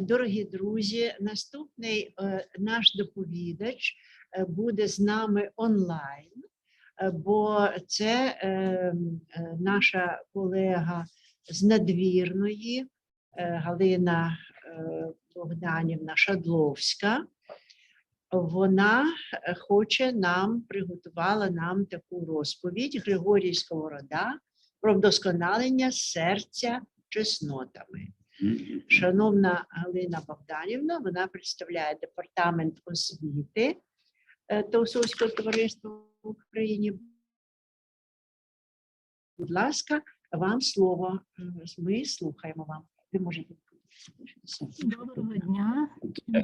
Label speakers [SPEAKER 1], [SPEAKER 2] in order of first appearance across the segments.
[SPEAKER 1] Дорогі друзі, наступний е, наш доповідач е, буде з нами онлайн, е, бо це наша колега з надвірної Галина Богданівна Шадловська. Вона е, хоче нам приготувала нам таку розповідь Григорій Сковорода про вдосконалення серця чеснотами. Шановна Галина Богданівна, вона представляє департамент освіти е, Толсовського товариства в Україні. Будь ласка, вам слово. Ми слухаємо вам. Ви можете.
[SPEAKER 2] Доброго дня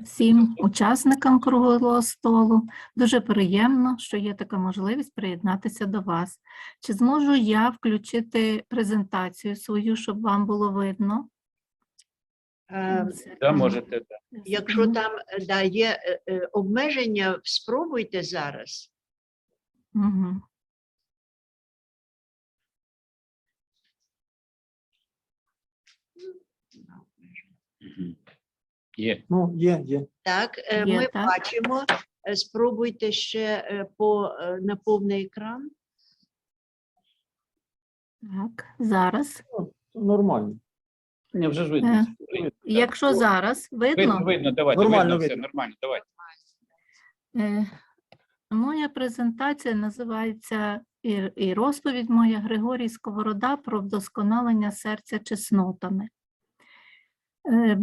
[SPEAKER 2] всім учасникам круглого столу. Дуже приємно, що є така можливість приєднатися до вас. Чи зможу я включити презентацію свою, щоб вам було видно?
[SPEAKER 1] Е,
[SPEAKER 3] Да, можете, да.
[SPEAKER 1] Якщо там да, є е, е, обмеження, спробуйте зараз.
[SPEAKER 2] Угу.
[SPEAKER 3] Є.
[SPEAKER 4] Ну, є, є.
[SPEAKER 1] Так, е,
[SPEAKER 2] Є,
[SPEAKER 1] ми
[SPEAKER 2] так.
[SPEAKER 1] бачимо. Е, Спробуйте ще е, по е, на повний екран.
[SPEAKER 2] Так, зараз.
[SPEAKER 4] Нормально.
[SPEAKER 3] Ні, вже ж
[SPEAKER 2] Е,
[SPEAKER 3] видно.
[SPEAKER 2] Якщо зараз
[SPEAKER 3] Видно,
[SPEAKER 2] видно,
[SPEAKER 3] видно, давайте,
[SPEAKER 4] Нормально
[SPEAKER 3] видно, все,
[SPEAKER 4] видно.
[SPEAKER 3] нормально, давайте.
[SPEAKER 2] Е, Моя презентація називається і, і розповідь моя Григорій Сковорода про вдосконалення серця чеснотами. Е,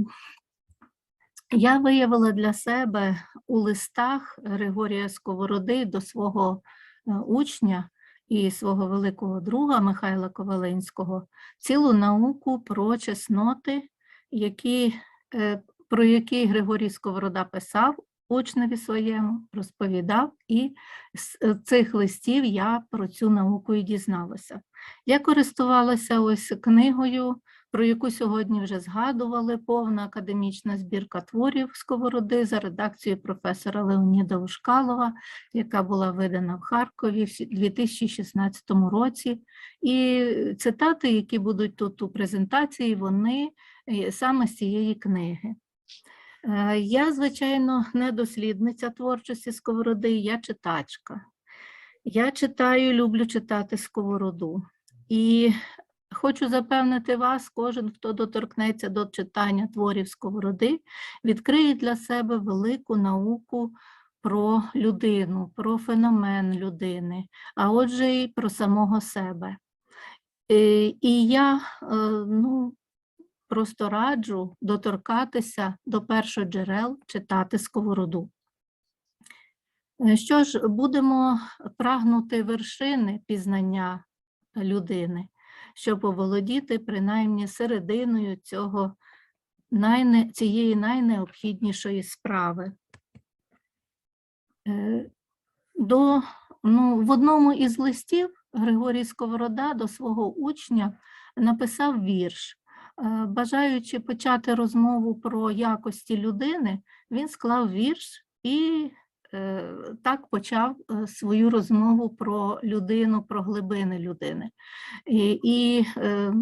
[SPEAKER 2] Я виявила для себе у листах Григорія Сковороди до свого е, учня і свого великого друга Михайла Коваленського цілу науку про чесноти, які, е, про які Григорій Сковорода писав учневі своєму, розповідав, і з е, цих листів я про цю науку і дізналася. Я користувалася ось книгою, про яку сьогодні вже згадували, повна академічна збірка творів Сковороди за редакцією професора Леоніда Ушкалова, яка була видана в Харкові в 2016 році. І цитати, які будуть тут у презентації, вони е, саме з цієї книги. Е, Я, звичайно, не дослідниця творчості Сковороди, я читачка. Я читаю, люблю читати Сковороду. І хочу запевнити вас, кожен, хто доторкнеться до читання творів Сковороди, відкриє для себе велику науку про людину, про феномен людини, а отже, і про самого себе. Е, І я е, ну, просто раджу доторкатися до першоджерел, читати Сковороду. Е, Що ж, будемо прагнути вершини пізнання людини, щоб оволодіти принаймні серединою цього, найне, цієї найнеобхіднішої справи. Е, До, ну, в одному із листів Григорій Сковорода до свого учня написав вірш. Е, Бажаючи почати розмову про якості людини, він склав вірш і так почав е, свою розмову про людину, про глибини людини. І, і е,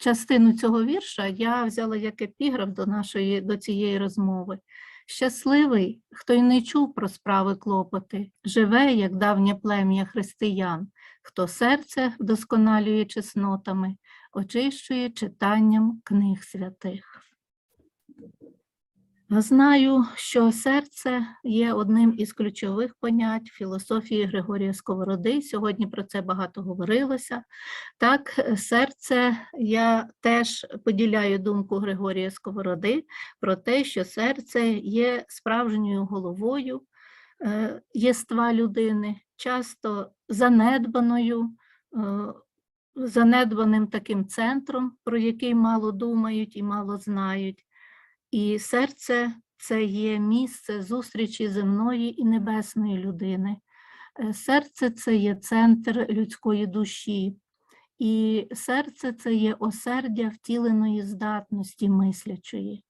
[SPEAKER 2] частину цього вірша я взяла як епіграф до нашої до цієї розмови. Щасливий, хто й не чув про справи клопоти, живе, як давнє плем'я християн, хто серце вдосконалює чеснотами, очищує читанням книг святих. Знаю, що серце є одним із ключових понять філософії Григорія Сковороди. Сьогодні про це багато говорилося. Так, серце, я теж поділяю думку Григорія Сковороди про те, що серце є справжньою головою е, єства людини, часто занедбаною, е, занедбаним таким центром, про який мало думають і мало знають. І серце це є місце зустрічі земної і небесної людини. Е, Серце це є центр людської душі, і серце це є осердя втіленої здатності мислячої.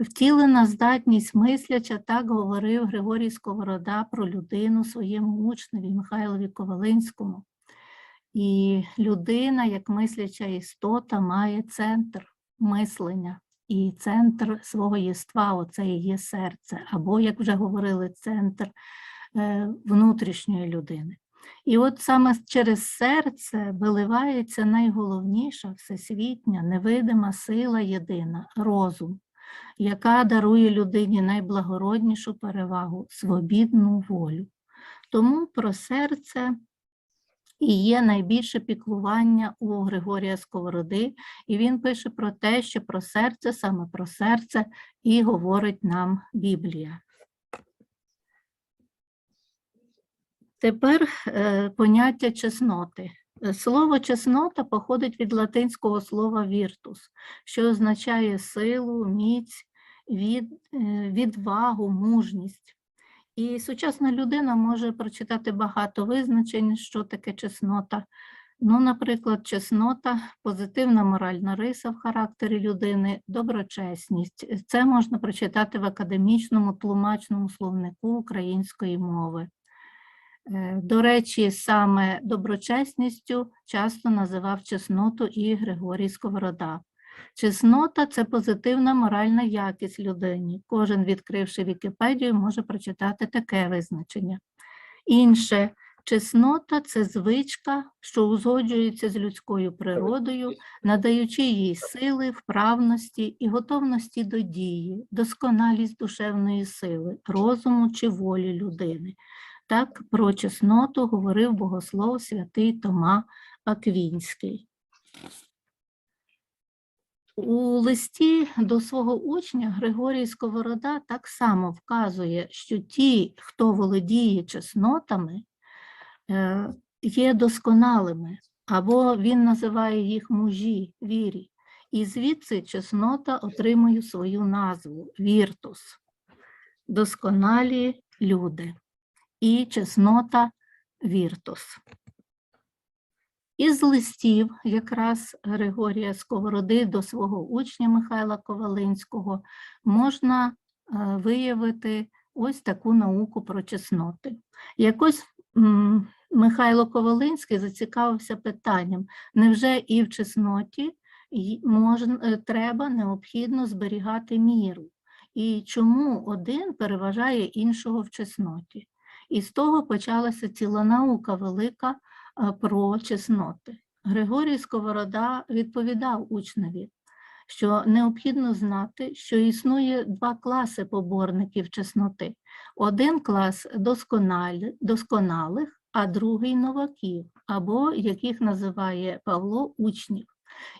[SPEAKER 2] Втілена здатність мисляча, так говорив Григорій Сковорода про людину своєму учневі Михайлові Ковалинському. І людина, як мисляча істота, має центр мислення і центр свого єства, оце і є серце, або, як вже говорили, центр е, внутрішньої людини. І от саме через серце виливається найголовніша всесвітня, невидима сила єдина розум, яка дарує людині найблагороднішу перевагу свобідну волю. Тому про серце і є найбільше піклування у Григорія Сковороди, і він пише про те, що про серце, саме про серце, і говорить нам Біблія. Тепер е, поняття чесноти. Слово чеснота походить від латинського слова віртус, що означає силу, міць, від, е, відвагу, мужність. І сучасна людина може прочитати багато визначень, що таке чеснота. Ну, наприклад, чеснота, позитивна моральна риса в характері людини, доброчесність. Це можна прочитати в академічному тлумачному словнику української мови. Е, До речі, саме доброчесністю часто називав чесноту і Григорій Сковорода. Чеснота це позитивна моральна якість людині. Кожен, відкривши Вікіпедію, може прочитати таке визначення. Інше чеснота це звичка, що узгоджується з людською природою, надаючи їй сили, вправності і готовності до дії, досконалість душевної сили, розуму чи волі людини. Так про чесноту говорив богослов святий Тома Аквінський. У листі до свого учня Григорій Сковорода так само вказує, що ті, хто володіє чеснотами, е, є досконалими, або він називає їх мужі, вірі. І звідси чеснота отримує свою назву віртус, досконалі люди і чеснота віртус. Із листів якраз Григорія Сковороди до свого учня Михайла Ковалинського можна е, виявити ось таку науку про чесноти. Якось Михайло Ковалинський зацікавився питанням, невже і в чесноті можна, е, треба необхідно зберігати міру? І чому один переважає іншого в чесноті? І з того почалася ціла наука велика про чесноти. Григорій Сковорода відповідав учневі, що необхідно знати, що існує два класи поборників чесноти. Один клас досконалих, а другий новаків, або яких називає Павло учнів.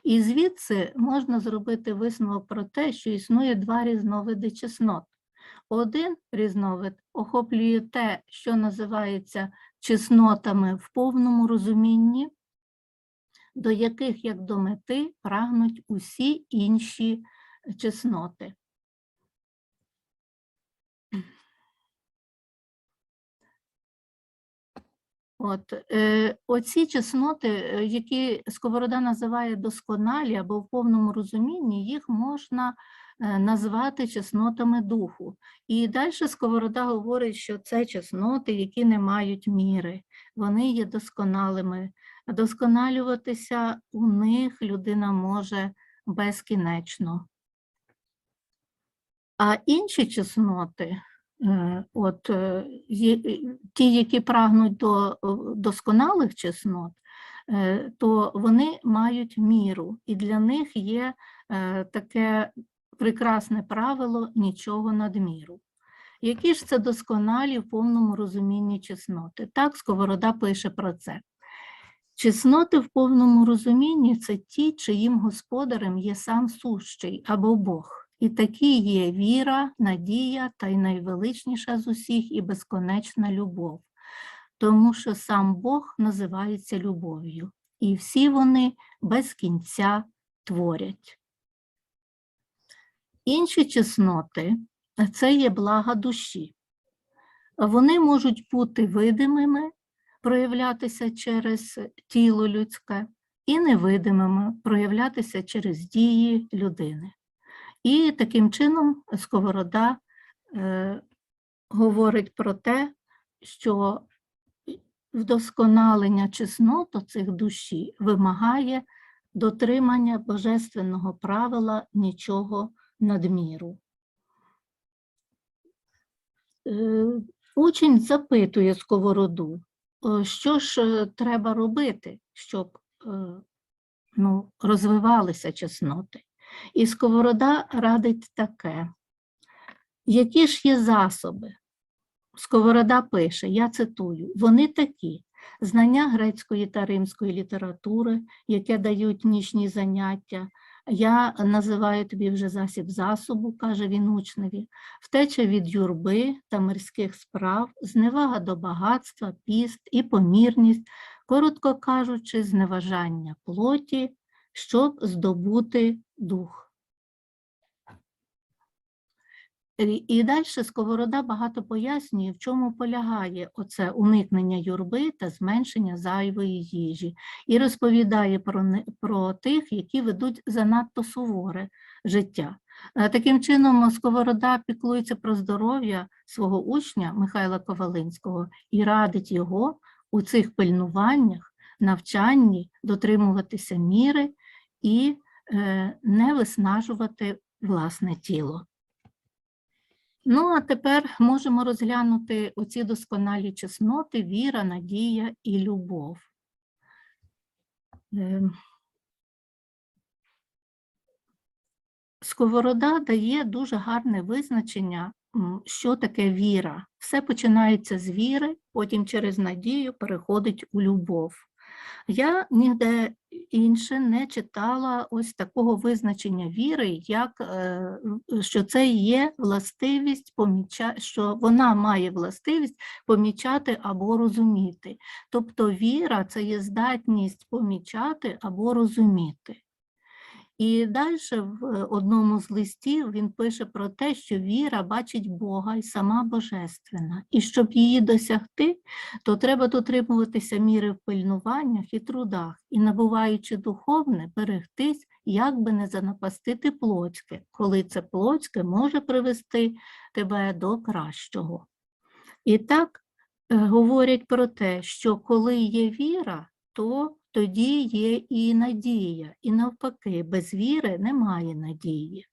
[SPEAKER 2] І звідси можна зробити висновок про те, що існує два різновиди чеснот. Один різновид охоплює те, що називається чеснотами в повному розумінні, до яких, як до мети, прагнуть усі інші чесноти. От, е, оці чесноти, е, які Сковорода називає досконалі або в повному розумінні, їх можна назвати чеснотами духу. І далі Сковорода говорить, що це чесноти, які не мають міри, вони є досконалими. Досконалюватися у них людина може безкінечно. А інші чесноти, е, от е, е, ті, які прагнуть до е, досконалих чеснот, е, то вони мають міру, і для них є е, таке прекрасне правило нічого надміру. Які ж це досконалі в повному розумінні чесноти? Так, Сковорода пише про це. Чесноти в повному розумінні це ті, чиїм господарем є сам сущий або Бог. І такі є віра, надія та й найвеличніша з усіх і безконечна любов, тому що сам Бог називається любов'ю, і всі вони без кінця творять. Інші чесноти це є блага душі. Вони можуть бути видимими, проявлятися через тіло людське, і невидимими проявлятися через дії людини. І таким чином Сковорода е, говорить про те, що вдосконалення чеснот цих душі вимагає дотримання божественного правила нічого надміру. Е, Учень запитує сковороду, «Е, що ж е, треба робити, щоб ну, розвивалися чесноти. І сковорода радить таке. Які ж є засоби? Сковорода пише, я цитую, вони такі: знання грецької та римської літератури, яке дають нічні заняття. Я називаю тобі вже засіб засобу, каже він учневі, втеча від юрби та мирських справ, зневага до багатства, піст і помірність, коротко кажучи, зневажання плоті, щоб здобути дух. І- І далі Сковорода багато пояснює, в чому полягає оце уникнення юрби та зменшення зайвої їжі, і розповідає про, про тих, які ведуть занадто суворе життя. Е, Таким чином, Сковорода піклується про здоров'я свого учня Михайла Ковалинського і радить його у цих пильнуваннях, навчанні дотримуватися міри і е, не виснажувати власне тіло. Ну, а тепер можемо розглянути оці досконалі чесноти, віра, надія і любов. Ем, Сковорода дає дуже гарне визначення, що таке віра. Все починається з віри, потім через надію переходить у любов. Я ніде інше не читала ось такого визначення віри, як е, що це є властивість поміча, що вона має властивість помічати або розуміти. Тобто віра це є здатність помічати або розуміти. І далі в е, одному з листів він пише про те, що віра бачить Бога і сама божественна. І щоб її досягти, то треба дотримуватися міри в пильнуваннях і трудах, і, набуваючи духовне, берегтись, як би не занапастити плотське, коли це плотське може привести тебе до кращого. І так е, говорять про те, що коли є віра, то тоді є і надія, і навпаки, без віри немає надії.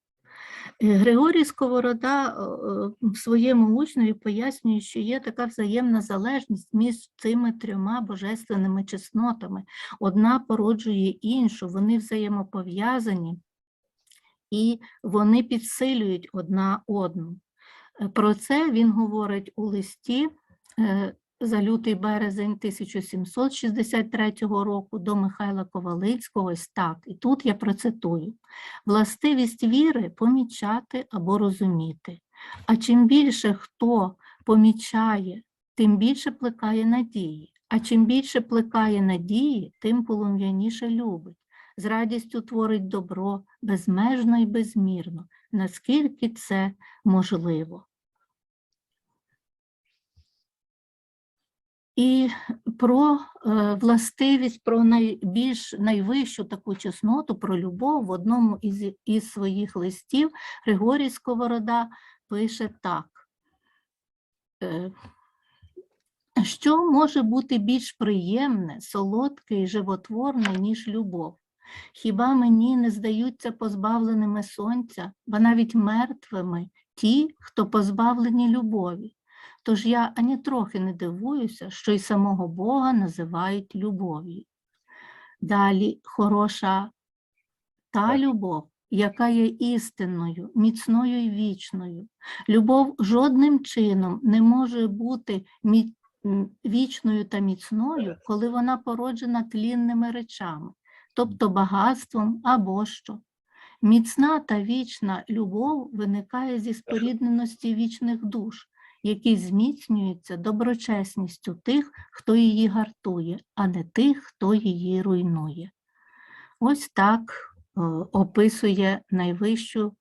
[SPEAKER 2] Е, Григорій Сковорода е, е, своєму учневі пояснює, що є така взаємна залежність між цими трьома божественними чеснотами. Одна породжує іншу, вони взаємопов'язані і вони підсилюють одна одну. Про це він говорить у листі за лютий березень 1763 року до Михайла Ковалицького ось так. І тут я процитую: властивість віри помічати або розуміти. А чим більше хто помічає, тим більше плекає надії. А чим більше плекає надії, тим полум'яніше любить. З радістю творить добро безмежно і безмірно, наскільки це можливо. І про е, властивість, про найбільш найвищу таку чесноту, про любов в одному із, із своїх листів Григорій Сковорода пише так. Е, що може бути більш приємне, солодке і животворне, ніж любов? Хіба мені не здаються позбавленими сонця, ба навіть мертвими ті, хто позбавлені любові? Тож я ані трохи не дивуюся, що й самого Бога називають любов'ю. Далі хороша та любов, яка є істинною, міцною і вічною. Любов жодним чином не може бути мі- вічною та міцною, коли вона породжена тлінними речами, тобто багатством або що. Міцна та вічна любов виникає зі спорідненості вічних душ, які зміцнюються доброчесністю тих, хто її гартує, а не тих, хто її руйнує. Ось так е, описує найвищу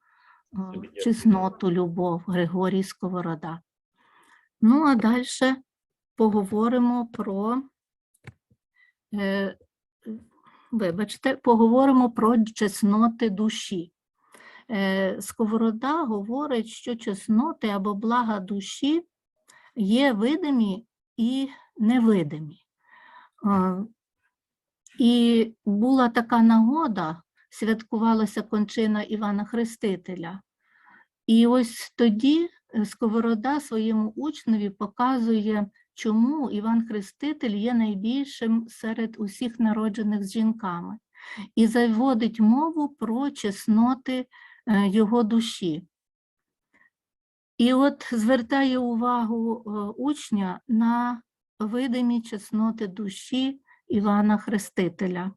[SPEAKER 2] е, чесноту любов Григорій Сковорода. Ну, а далі поговоримо про, е, вибачте, поговоримо про чесноти душі. Е, Сковорода говорить, що чесноти або блага душі є видимі і невидимі. Е, І була така нагода, святкувалася кончина Івана Хрестителя. І ось тоді е, Сковорода своєму учневі показує, чому Іван Хреститель є найбільшим серед усіх народжених з жінками, і заводить мову про чесноти його душі. І от звертає увагу е, учня на видимі чесноти душі Івана Хрестителя.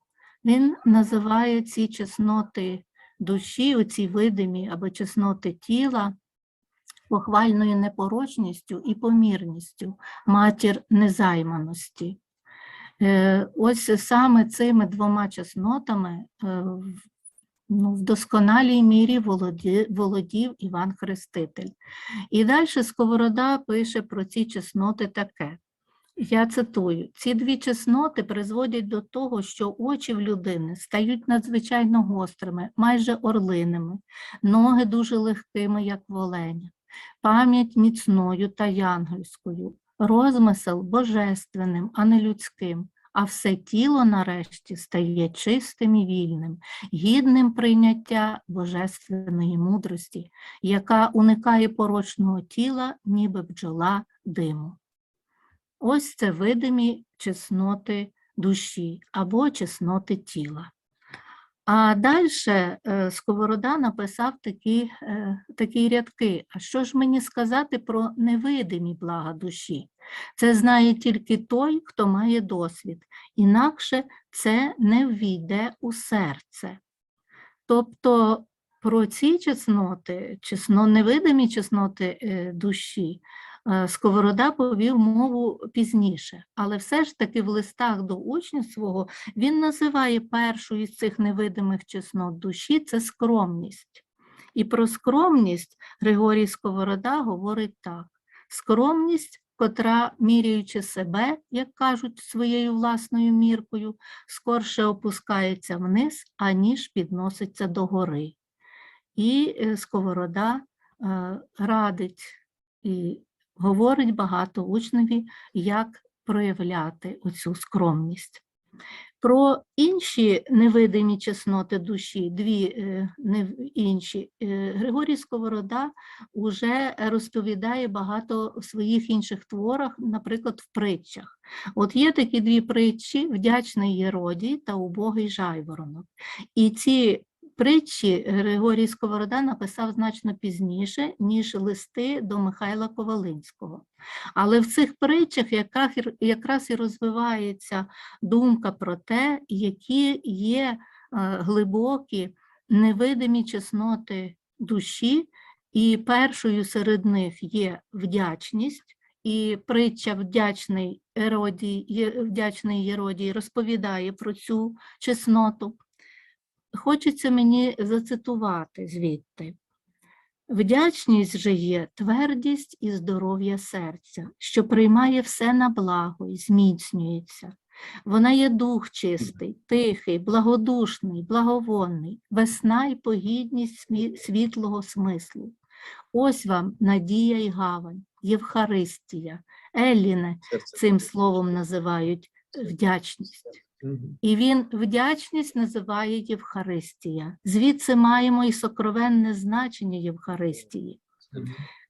[SPEAKER 2] Він називає ці чесноти душі, оці видимі або чесноти тіла, похвальною непорочністю і помірністю, матір незайманості. Е, Ось саме цими двома чеснотами е, ну, в досконалій мірі володі- володів Іван Хреститель. І далі Сковорода пише про ці чесноти таке. Я цитую: ці дві чесноти призводять до того, що очі в людини стають надзвичайно гострими, майже орлиними, ноги дуже легкими, як в пам'ять міцною та янгольською, розмисел божественним, а не людським, а все тіло нарешті стає чистим і вільним, гідним прийняття божественної мудрості, яка уникає порочного тіла, ніби бджола диму. Ось це видимі чесноти душі або чесноти тіла. А далі Сковорода написав такі, е, такі рядки. А що ж мені сказати про невидимі блага душі? Це знає тільки той, хто має досвід, інакше це не ввійде у серце. Тобто про ці чесноти, чесно, невидимі чесноти е, душі, е, Сковорода повів мову пізніше, але все ж таки в листах до учня свого він називає першу із цих невидимих чеснот душі це скромність. І про скромність Григорій Сковорода говорить так: скромність, котра, міряючи себе, як кажуть, своєю власною міркою, скорше опускається вниз, аніж підноситься догори. І е, Сковорода е, радить і говорить багато учневі, як проявляти оцю скромність. Про інші невидимі чесноти душі, дві е, інші, е, Григорій Сковорода вже розповідає багато в своїх інших творах, наприклад, в притчах. От є такі дві притчі: вдячний Єродій та убогий жайворонок. І ці притчі Григорій Сковорода написав значно пізніше, ніж листи до Михайла Ковалинського. Але в цих притчах якраз, і- розвивається думка про те, які є е, глибокі невидимі чесноти душі, і першою серед них є вдячність. І притча вдячний Еродій, вдячний Єродій розповідає про цю чесноту. Хочеться мені зацитувати звідти. Вдячність же є твердість і здоров'я серця, що приймає все на благо і зміцнюється. Вона є дух чистий, тихий, благодушний, благовонний, весна й погідність світлого смислу. Ось вам надія й гавань, Євхаристія, Елліне цим словом називають вдячність. І він вдячність називає Євхаристія. Звідси маємо і сокровенне значення Євхаристії.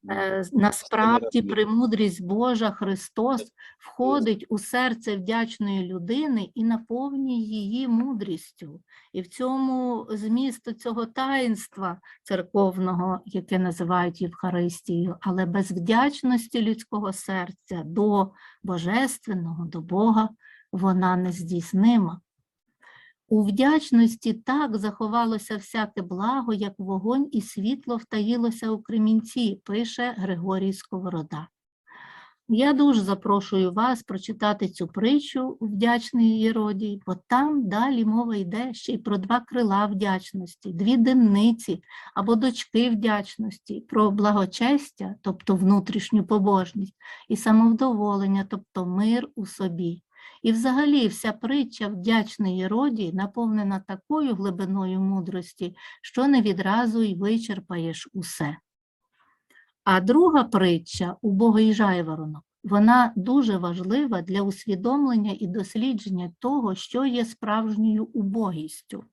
[SPEAKER 2] Е, Насправді, премудрість Божа Христос входить у серце вдячної людини і наповнює її мудрістю. І в цьому змісту цього таїнства церковного, яке називають Євхаристією, але без вдячності людського серця до Божественного, до Бога, вона нездійснима. У вдячності так заховалося всяке благо, як вогонь і світло втаїлося у кремінці, пише Григорій Сковорода. Я дуже запрошую вас прочитати цю притчу у вдячний Єродій, бо там далі мова йде ще й про два крила вдячності, дві денниці або дочки вдячності, про благочестя, тобто внутрішню побожність, і самовдоволення, тобто мир у собі. І взагалі вся притча вдячної роді наповнена такою глибиною мудрості, що не відразу й вичерпаєш усе. А друга притча «Убогий жайворонок» вона дуже важлива для усвідомлення і дослідження того, що є справжньою убогістю.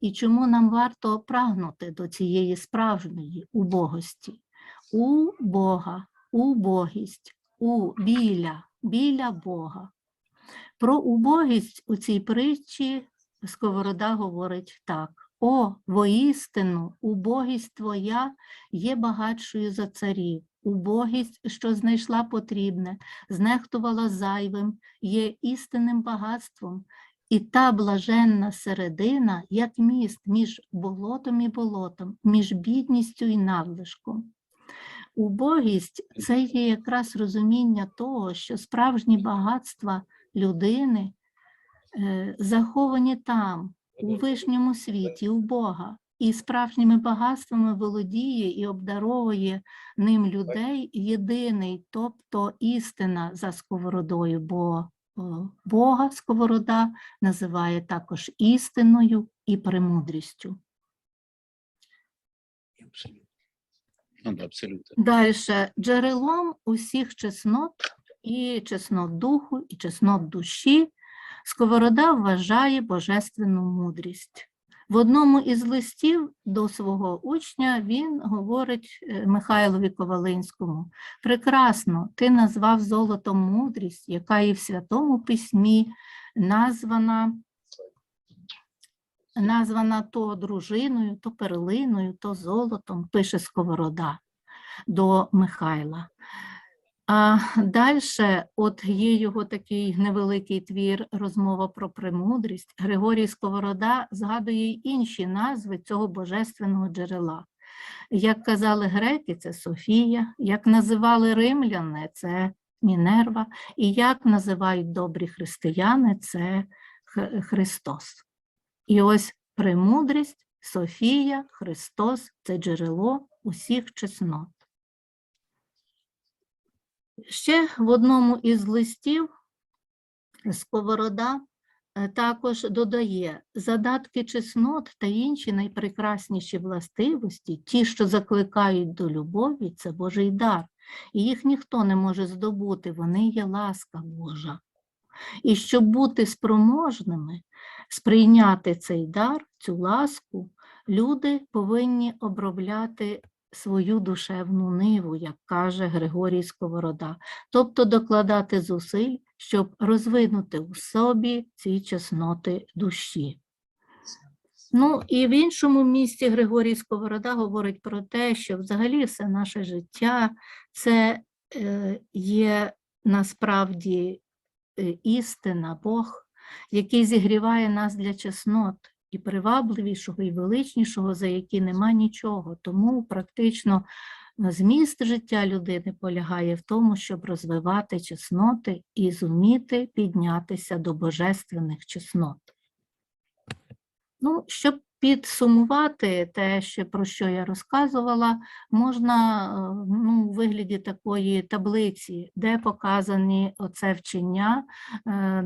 [SPEAKER 2] І чому нам варто прагнути до цієї справжньої убогості? У Бога, убогість, у біля, біля Бога. Про убогість у цій притчі Сковорода говорить так: О, воістину, убогість твоя є багатшою за царів. Убогість, що знайшла потрібне, знехтувала зайвим, є істинним багатством, і та блаженна середина, як міст між болотом і болотом, між бідністю і надлишком. Убогість це є якраз розуміння того, що справжні багатства людини е, заховані там, у вишньому світі, у Бога. І справжніми багатствами володіє і обдаровує ним людей єдиний, тобто істина за сковородою, бо Бога сковорода називає також істиною і премудрістю.
[SPEAKER 3] Ну, абсолютно.
[SPEAKER 2] Далі джерелом усіх чеснот і чеснот духу, і чеснот душі Сковорода вважає божественну мудрість. В одному із листів до свого учня він говорить е, Михайлові Ковалинському: Прекрасно, ти назвав золотом мудрість, яка і в Святому Письмі названа, названа то дружиною, то перлиною, то золотом, пише Сковорода до Михайла. А далі, от є його такий невеликий твір розмова про премудрість. Григорій Сковорода згадує й інші назви цього божественного джерела. Як казали греки, це Софія, як називали римляни, це Мінерва, і як називають добрі християни, це Христос. І ось премудрість, Софія, Христос це джерело усіх чеснот. Ще в одному із листів Сковорода е, також додає задатки чеснот та інші найпрекрасніші властивості, ті, що закликають до любові, це Божий дар, і їх ніхто не може здобути, вони є ласка Божа. І щоб бути спроможними сприйняти цей дар, цю ласку, люди повинні обробляти свою душевну ниву, як каже Григорій Сковорода, тобто докладати зусиль, щоб розвинути у собі ці чесноти душі. Ну і в іншому місці Григорій Сковорода говорить про те, що взагалі все наше життя це е, є насправді е, істина, Бог, який зігріває нас для чеснот і привабливішого, і величнішого, за які нема нічого. Тому практично е, зміст життя людини полягає в тому, щоб розвивати чесноти і зуміти піднятися до божественних чеснот. Ну, щоб підсумувати те, що, про що я розказувала, можна е, ну, у вигляді такої таблиці, де показані оце вчення е,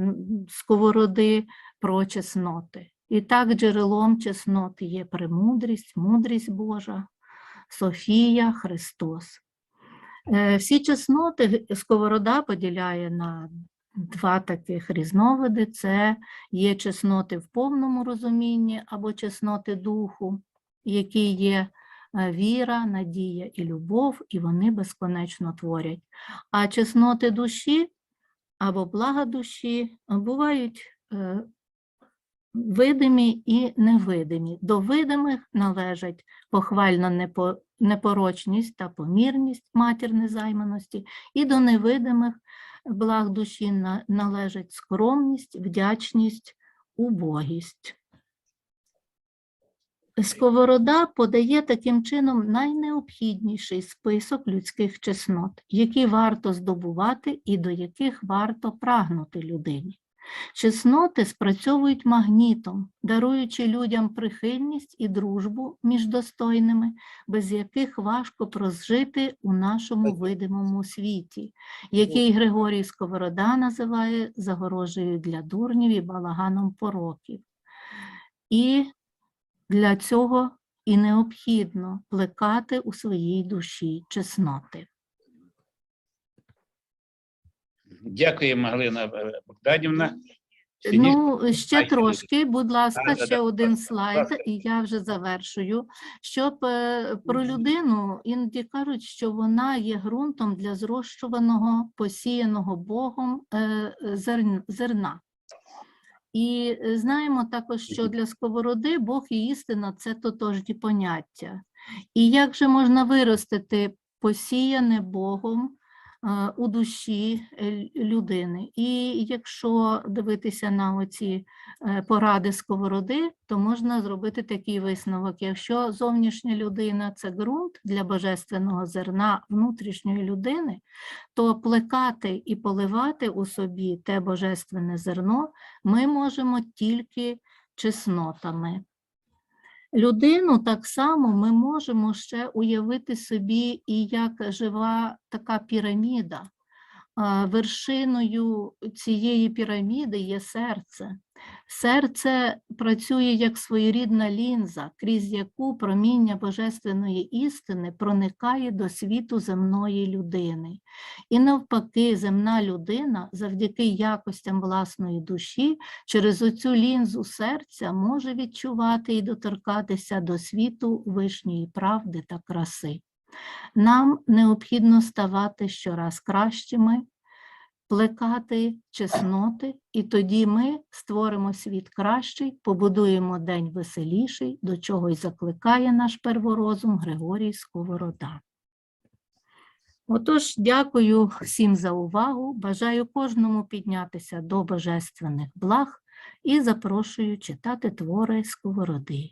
[SPEAKER 2] сковороди про чесноти. І так джерелом чеснот є премудрість, мудрість Божа, Софія, Христос. Е, Всі чесноти сковорода поділяє на два таких різновиди: це є чесноти в повному розумінні або чесноти духу, які є е, віра, надія і любов, і вони безконечно творять. А чесноти душі або блага душі бувають е, видимі і невидимі. До видимих належать похвальна непорочність та помірність матір незайманості, і до невидимих благ душі на- належать скромність, вдячність, убогість. Сковорода подає таким чином найнеобхідніший список людських чеснот, які варто здобувати і до яких варто прагнути людині. Чесноти спрацьовують магнітом, даруючи людям прихильність і дружбу між достойними, без яких важко прожити у нашому видимому світі, який Григорій Сковорода називає загорожею для дурнів і балаганом пороків. І для цього і необхідно плекати у своїй душі чесноти.
[SPEAKER 3] Дякуємо, Галина е, Богданівна.
[SPEAKER 2] Ну, ще трошки, будь ласка, ще один слайд, і я вже завершую. Щоб е, про людину іноді кажуть, що вона є ґрунтом для зрощуваного, посіяного Богом е, зерна. І е, знаємо також, що для сковороди Бог і істина це тотожні поняття. І як же можна виростити посіяне Богом е, у душі е, людини? І якщо дивитися на оці е, поради сковороди, то можна зробити такий висновок. Якщо зовнішня людина це ґрунт для божественного зерна внутрішньої людини, то плекати і поливати у собі те божественне зерно ми можемо тільки чеснотами. Людину так само ми можемо ще уявити собі і як жива така піраміда. Вершиною цієї піраміди є серце. Серце працює як своєрідна лінза, крізь яку проміння божественної істини проникає до світу земної людини. І навпаки, земна людина завдяки якостям власної душі через оцю лінзу серця може відчувати і доторкатися до світу вишньої правди та краси. Нам необхідно ставати щораз кращими, плекати чесноти, і тоді ми створимо світ кращий, побудуємо день веселіший, до чого й закликає наш перворозум Григорій Сковорода. Отож, дякую всім за увагу. Бажаю кожному піднятися до божественних благ і запрошую читати твори Сковороди.